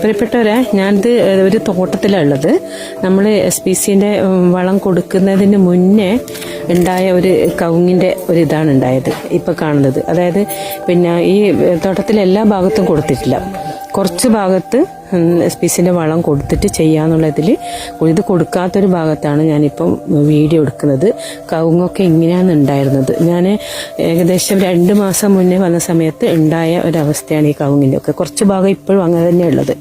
പ്രിയപ്പെട്ടവരെ ഞാനിത് ഒരു തോട്ടത്തിലാണ് ഉള്ളത് നമ്മൾ എസ് പി സിന്റെ വളം കൊടുക്കുന്നതിന് മുന്നേ ഉണ്ടായ ഒരു കവുങ്ങിന്റെ ഒരു ഇതാണ് ഉണ്ടായത് ഇപ്പൊ കാണുന്നത്. അതായത് പിന്നെ ഈ തോട്ടത്തിലെ എല്ലാ ഭാഗത്തും കൊടുത്തിട്ടില്ല. കുറച്ച് ഭാഗത്ത് സിന്റെ വളം കൊടുത്തിട്ട് ചെയ്യാന്നുള്ളതിൽ ഇത് കൊടുക്കാത്തൊരു ഭാഗത്താണ് ഞാനിപ്പം വീഡിയോ എടുക്കുന്നത്. കവുങ്ങൊക്കെ ഇങ്ങനെയാണ് ഉണ്ടായിരുന്നത്. ഞാൻ ഏകദേശം രണ്ട് മാസം മുന്നേ വന്ന സമയത്ത് ഉണ്ടായ ഒരവസ്ഥയാണ് ഈ കവുങ്ങിന്റെ ഒക്കെ. കുറച്ച് ഭാഗം ഇപ്പോഴും അങ്ങനെ തന്നെ ഉള്ളത്.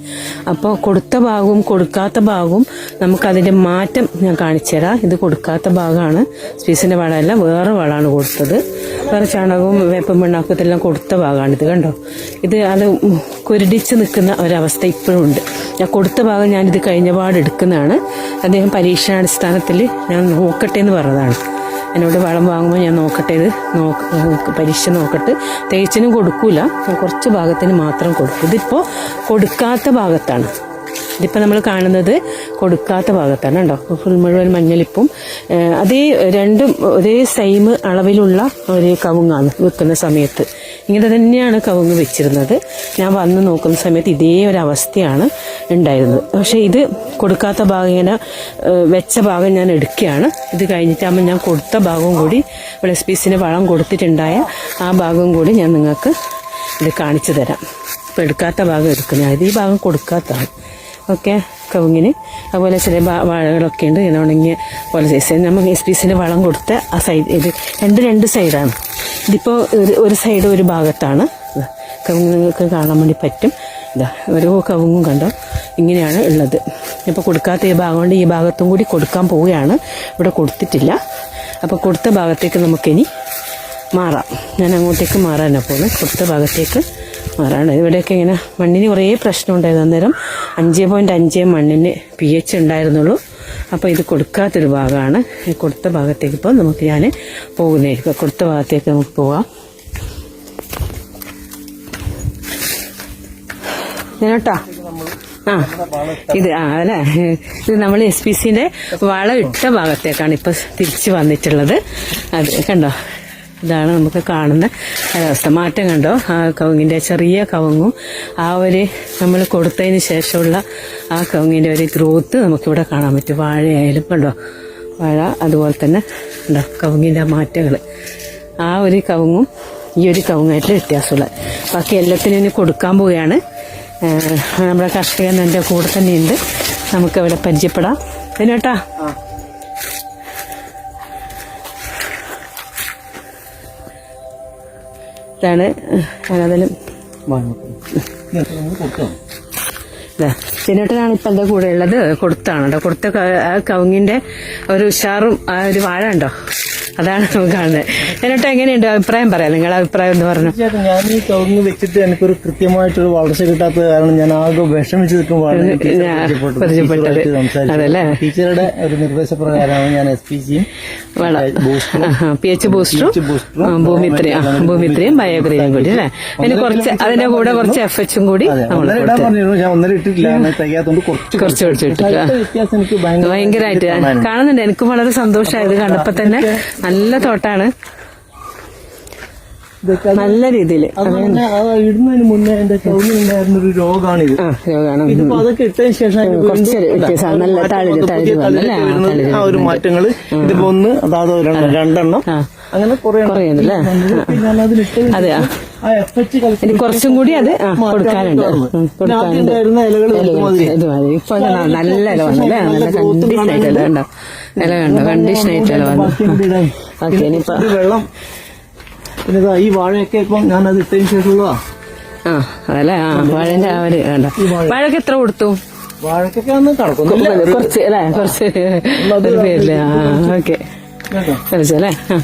അപ്പോൾ കൊടുത്ത ഭാഗവും കൊടുക്കാത്ത ഭാഗവും നമുക്കതിന്റെ മാറ്റം ഞാൻ കാണിച്ചു തരാം. ഇത് കൊടുക്കാത്ത ഭാഗമാണ് സ്പീസിന്റെ വളമല്ല വേറെ വളമാണ് കൊടുത്തത്. വേറെ ചാണകവും വേപ്പം പിണ്ണാക്കത്തെല്ലാം കൊടുത്ത ഭാഗമാണിത് കണ്ടോ? ഇത് അത് കുരുടിച്ച് നിൽക്കുന്ന ഒരവസ്ഥ ഇപ്പോഴും ഉണ്ട്. ഞാൻ കൊടുത്ത ഭാഗം ഞാനിത് കഴിഞ്ഞ പാട് എടുക്കുന്നതാണ്. അദ്ദേഹം പരീക്ഷണാടിസ്ഥാനത്തിൽ ഞാൻ നോക്കട്ടെ എന്ന് പറഞ്ഞതാണ്. എന്നോട് വളം വാങ്ങുമ്പോൾ ഞാൻ നോക്കട്ടെ ഇത് നോക്ക് പരീക്ഷ നോക്കട്ടെ. തേച്ചിനും കൊടുക്കൂല കുറച്ച് ഭാഗത്തിന് മാത്രം കൊടുക്കും. ഇതിപ്പോൾ കൊടുക്കാത്ത ഭാഗത്താണ്. ഇതിപ്പോൾ നമ്മൾ കാണുന്നത് കൊടുക്കാത്ത ഭാഗത്താണ് കേട്ടോ. ഫുൾ മുഴുവൻ മഞ്ഞളിപ്പും. അതേ രണ്ടും ഒരേ സെയിം അളവിലുള്ള ഒരു കവുങ്ങാണ് വെക്കുന്ന സമയത്ത്. ഇങ്ങനെ തന്നെയാണ് കവുങ്ങ് വെച്ചിരുന്നത്. ഞാൻ വന്ന് നോക്കുന്ന സമയത്ത് ഇതേ ഒരു അവസ്ഥയാണ് ഉണ്ടായിരുന്നത്. പക്ഷേ ഇത് കൊടുക്കാത്ത ഭാഗം ഇങ്ങനെ വെച്ച ഭാഗം ഞാൻ എടുക്കുകയാണ്. ഇത് കഴിഞ്ഞിട്ടാകുമ്പോൾ ഞാൻ കൊടുത്ത ഭാഗവും കൂടി ഇവിടെ എസ് പി സിന് വളം കൊടുത്തിട്ടുണ്ടായ ആ ഭാഗവും കൂടി ഞാൻ നിങ്ങൾക്ക് ഇത് കാണിച്ചു തരാം. ഇപ്പം എടുക്കാത്ത ഭാഗം എടുക്കുന്നത് ഈ ഭാഗം കൊടുക്കാത്തതാണ്. ഓക്കെ കവുങ്ങിന്. അതുപോലെ ചില വാഴകളൊക്കെ ഉണ്ട്. ഇങ്ങനെ ഉണങ്ങിയ പോലെ സൈസ് നമ്മൾ എസ് പി വളം കൊടുത്ത ആ സൈഡ് ഇത് രണ്ട് രണ്ട് സൈഡാണ് ഇതിപ്പോൾ ഒരു ഒരു സൈഡ് ഒരു ഭാഗത്താണ്. കവുങ്ങ് നിങ്ങൾക്ക് കാണാൻ വേണ്ടി പറ്റും. ഇതാ ഓരോ കവുങ്ങും കണ്ടോ? ഇങ്ങനെയാണ് ഉള്ളത്. ഇപ്പോൾ കൊടുക്കാത്ത ഈ ഭാഗം കൊണ്ട് ഈ ഭാഗത്തും കൂടി കൊടുക്കാൻ പോവുകയാണ്. ഇവിടെ കൊടുത്തിട്ടില്ല. അപ്പോൾ കൊടുത്ത ഭാഗത്തേക്ക് നമുക്കിനി മാറാം. ഞാൻ അങ്ങോട്ടേക്ക് മാറാനാണ് പോകുന്നത് കൊടുത്ത ഭാഗത്തേക്ക് മാറാണ് ഇവിടെയൊക്കെ ഇങ്ങനെ മണ്ണിന് കുറേ പ്രശ്നം ഉണ്ടായിരുന്നു. അന്നേരം അഞ്ച് പോയിന്റ് അഞ്ച് മണ്ണിന് പി എച്ച് ഉണ്ടായിരുന്നുള്ളൂ. അപ്പോൾ ഇത് കൊടുക്കാത്തൊരു ഭാഗമാണ്. കൊടുത്ത ഭാഗത്തേക്ക് ഇപ്പോൾ നമുക്ക് ഞാൻ പോകുന്നതായിരിക്കും കൊടുത്ത ഭാഗത്തേക്ക് നമുക്ക് പോവാം. ഞാനോട്ടാ ആ ഇത് ആ അല്ലെ? ഇത് നമ്മൾ എസ് പി സിന്റെ വളം ഇട്ട ഭാഗത്തേക്കാണ് ഇപ്പൊ തിരിച്ചു വന്നിട്ടുള്ളത്. അത് കണ്ടോ? ഇതാണ് നമുക്ക് കാണുന്ന കാലാവസ്ഥ മാറ്റം കണ്ടോ? ആ കവുങ്ങിന്റെ ചെറിയ കവുങ്ങും ആ ഒരു നമ്മൾ കൊടുത്തതിന് ശേഷമുള്ള ആ കവുങ്ങിന്റെ ഒരു ഗ്രോത്ത് നമുക്കിവിടെ കാണാൻ പറ്റും. വാഴയായാലും കണ്ടോ? വാഴ അതുപോലെ തന്നെ ഉണ്ടോ കവുങ്ങിന്റെ മാറ്റങ്ങൾ ആ ഒരു കവുങ്ങും ഈ ഒരു കവുങ്ങായിട്ട് വ്യത്യാസമുള്ളത് ബാക്കി എല്ലാത്തിനും ഇനി കൊടുക്കാൻ പോവുകയാണ്. നമ്മുടെ കർഷകൻ എന്റെ കൂടെ തന്നെയുണ്ട് നമുക്ക് അവിടെ പരിചയപ്പെടാം. പിന്നോട്ടാ ഇതാണ് അതിലും പിന്നോട്ടനാണ് ഇപ്പം എന്റെ കൂടെ ഉള്ളത്. കൊടുത്താണ് കൊടുത്ത ക- ആ കവുങ്ങിന്റെ ഒരു ഉഷാറും ആ ഒരു വാഴ ഉണ്ടോ? അതാണ് നമുക്ക് കാണുന്നത്. എന്നിട്ട് എങ്ങനെയുണ്ട് അഭിപ്രായം പറയാം. നിങ്ങളുടെ അഭിപ്രായം എന്ന് പറഞ്ഞു? ഞാൻ ഈ കവുങ്ങ് വെച്ചിട്ട് എനിക്കൊരു കൃത്യമായിട്ടൊരു വളർച്ച കിട്ടാത്തത് കാരണം ഞാൻ ആകെ വിഷമിച്ച് നിൽക്കുമ്പോഴാണ്? ടീച്ചറുടെ ഒരു നിർദ്ദേശപ്രകാരമാണ് ഞാൻ എസ് പി സിയും പി എച്ച് ബൂസ്റ്ററും ഭൂമിത്രയും ഭൂമിത്രയും ബയോഗ്രയും കൂടി അല്ലേ? അതിന് കുറച്ച് അതിന്റെ കൂടെ കുറച്ച് എഫ് എച്ചും കൂടി നമ്മൾ ഒന്നര ഇട്ടിട്ടില്ല. കുറച്ച് കുറച്ച് ഇട്ടിട്ടില്ല ഭയങ്കരമായിട്ട് കാണുന്നുണ്ട്. എനിക്കും വളരെ സന്തോഷമായത് കണ്ടപ്പോ തന്നെ. നല്ല തോട്ടാണ്. നല്ല രീതിയിൽ ഇടുന്നതിന് മുന്നേ എന്റെ ഒരു രോഗമാണിത് ഇത് അതൊക്കെ ഇട്ടതിന് ശേഷം കുറച്ച് നല്ല തളിര് ആ, ഒരു മാറ്റങ്ങൾ ഇതിപ്പോ ഒന്ന് അതാത് രണ്ടെണ്ണം. അങ്ങനെ കുറെ കുറയുന്നുണ്ടല്ലേ? ഞാൻ അതിലിട്ടതിന് അതെ, ആ. ആ എഫ് എച്ച് ഇനി കുറച്ചും കൂടി അത് കൊടുക്കാനുണ്ട്. കൊടുക്കാനുണ്ട്. ഇലകൾ ഇതുമാതിരി. ഇപ്പൊ നല്ല ഇല വന്നു അല്ലേ? നല്ല കണ്ടീഷൻ ആയിട്ട് ഇല കണ്ടോ കണ്ടീഷൻ ആയിട്ട് ഇല വന്നു. ഓക്കെ ഇനിയിപ്പോ വെള്ളം. പിന്നെ ഈ വാഴയൊക്കെ ഇപ്പം ഞാനത് ഇട്ടതിന് ശേഷമുള്ളതാ. ആ അതല്ലേ? ആ വാഴന്റെ ആ ഒരു കണ്ടോ വാഴക്ക് എത്ര കൊടുത്തു? വാഴക്കൊക്കെ ഒന്നും കണക്കൊന്നുമില്ല കുറച്ച് അല്ലേ? കുറച്ച് ഒരു പേരിൽ. ആ ഓക്കെ. കളിച്ചല്ലേ ആ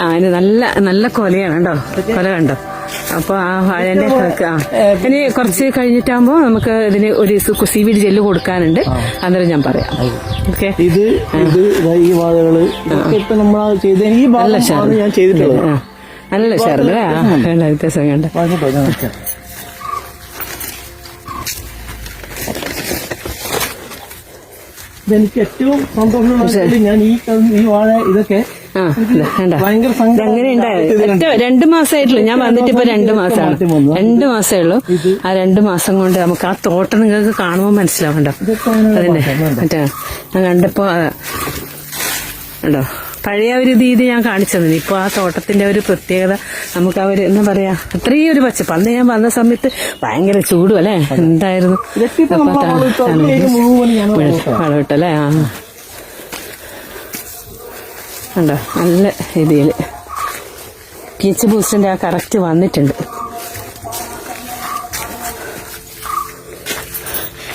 ആ അതിന് നല്ല നല്ല കൊലയാണ് കേട്ടോ. കൊല കണ്ടോ? അപ്പൊ ആ വാഴന്റെ ആ. ഇനി കുറച്ച് കഴിഞ്ഞിട്ടാകുമ്പോ നമുക്ക് ഇതിന് ഒരു സി വി ജെല്ല് കൊടുക്കാനുണ്ട്. അന്നേരം ഞാൻ പറയാം. ഓക്കെ? ഇത് ഇത് ഈ വാഴകൾ ഇപ്പൊ നമ്മൾ ചെയ്ത ഈ ഭാഗമാണ് ഞാൻ ചെയ്തിട്ടുള്ളത്. നല്ല ആ വേണ്ട വ്യത്യാസം വാങ്ങിട്ടോ ഇതെനിക്ക് ഏറ്റവും സന്തോഷമുള്ള ഞാൻ ഈ ഈ വാഴ ഇതൊക്കെ ആ കണ്ടോ ഭയങ്കര സങ്കടം. അങ്ങനെ ഉണ്ടായിരുന്നു രണ്ടു മാസമായിട്ടുള്ളൂ ഞാൻ വന്നിട്ട് ഇപ്പൊ രണ്ട് മാസമാണ് രണ്ടു മാസമേ ഉള്ളൂ. ആ രണ്ട് മാസം കൊണ്ട് നമുക്ക് ആ തോട്ടം നിങ്ങൾക്ക് കാണുമ്പോൾ മനസ്സിലാവണ്ടോ? അതന്നെ. അതിന്റെ മറ്റേ ഞാൻ കണ്ടപ്പോ ഉണ്ടോ പഴയ ഒരു രീതി ഞാൻ കാണിച്ചു തന്നെ ഇപ്പൊ ആ തോട്ടത്തിന്റെ ഒരു പ്രത്യേകത നമുക്ക് അവർ ഒരു എന്താ പറയാ അത്രയും ഒരു പച്ച അന്ന് ഞാൻ വന്ന സമയത്ത് ഭയങ്കര ചൂടും അല്ലേ? എന്തായിരുന്നു? വളവിട്ടല്ലേ ഇപ്പൊ അപ്പൊ നമ്മൾ ത- വളമിട്ടു. അതിലേക്ക് മുഴുവൻ ഞാൻ വളമിട്ടു. വളവിട്ടല്ലേ ആ കണ്ടോ? നല്ല രീതിയിൽ. പീച്ച് ബൂസ്റ്റിന്റെ ആ കറക്റ്റ് വന്നിട്ടുണ്ട്.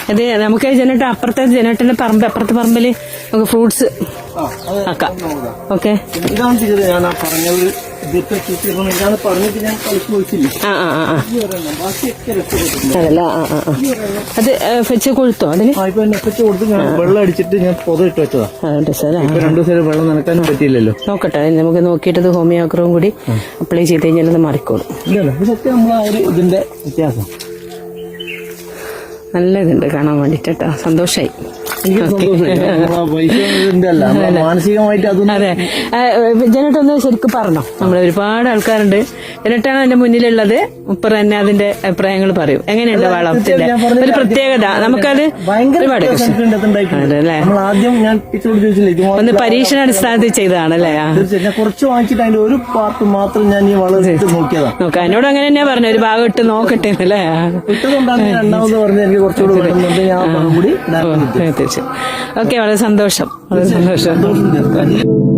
അത് നമുക്ക് ജനട്ട് അപ്പുറത്തെ ജനട്ടിന്റെ പറമ്പ് അപ്പുറത്തെ പറമ്പിൽ നമുക്ക് ഫ്രൂട്ട്സ് ആക്കാം. ഓക്കെ അതല്ല? അത് ഫെച്ച് കൊഴുത്തോ അതിന് വെള്ളം അടിച്ചിട്ട് ഞാൻ പൊത ഇട്ട് വെച്ചതാ. രണ്ടു ദിവസം വെള്ളം നനക്കാനും പറ്റിയില്ലല്ലോ. നോക്കട്ടെ നമുക്ക് നോക്കിയിട്ട് ഹോമിയോക്രവും കൂടി അപ്ലൈ ചെയ്ത് കഴിഞ്ഞാൽ അത് മാറിക്കോളും. ഇല്ലല്ലോ ഇതൊക്കെ നമ്മൾ ആ ഒരു ഇതിന്റെ വ്യത്യാസം. നല്ല ഇതുണ്ട് കാണാൻ വേണ്ടിട്ട് കേട്ടോ സന്തോഷായി. സന്തോഷമായി അതെ. ജനട്ടൊന്ന് ശരിക്കും പറഞ്ഞോ. നമ്മൾ ഒരുപാട് ആൾക്കാരുണ്ട്. ജനട്ടാണ് എന്റെ മുന്നിലുള്ളത്. മുപ്പർ തന്നെ അതിന്റെ അഭിപ്രായങ്ങൾ പറയും. എങ്ങനെയുണ്ട് വളത്തിന്റെ ഞാൻ ഒരു പ്രത്യേകത. നമുക്കത് ഒരുപാട് ആദ്യം ഞാൻ ഒന്ന് പരീക്ഷണാടിസ്ഥാനത്തിൽ ചെയ്തതാണ് അല്ലേ? കുറച്ച് വാങ്ങിച്ചിട്ട് അതിന്റെ ഒരു പാർട്ട് മാത്രം ഞാൻ ഈ നോക്കാം എന്നോട് അങ്ങനെ തന്നെയാ പറഞ്ഞു ഒരു ഭാഗം ഇട്ട് നോക്കട്ടെ അല്ലേ? രണ്ടാമത് കുറച്ചുകൂടി ഞാൻ കൂടി തീർച്ചയായും. ഓക്കെ വളരെ സന്തോഷം. വളരെ സന്തോഷം.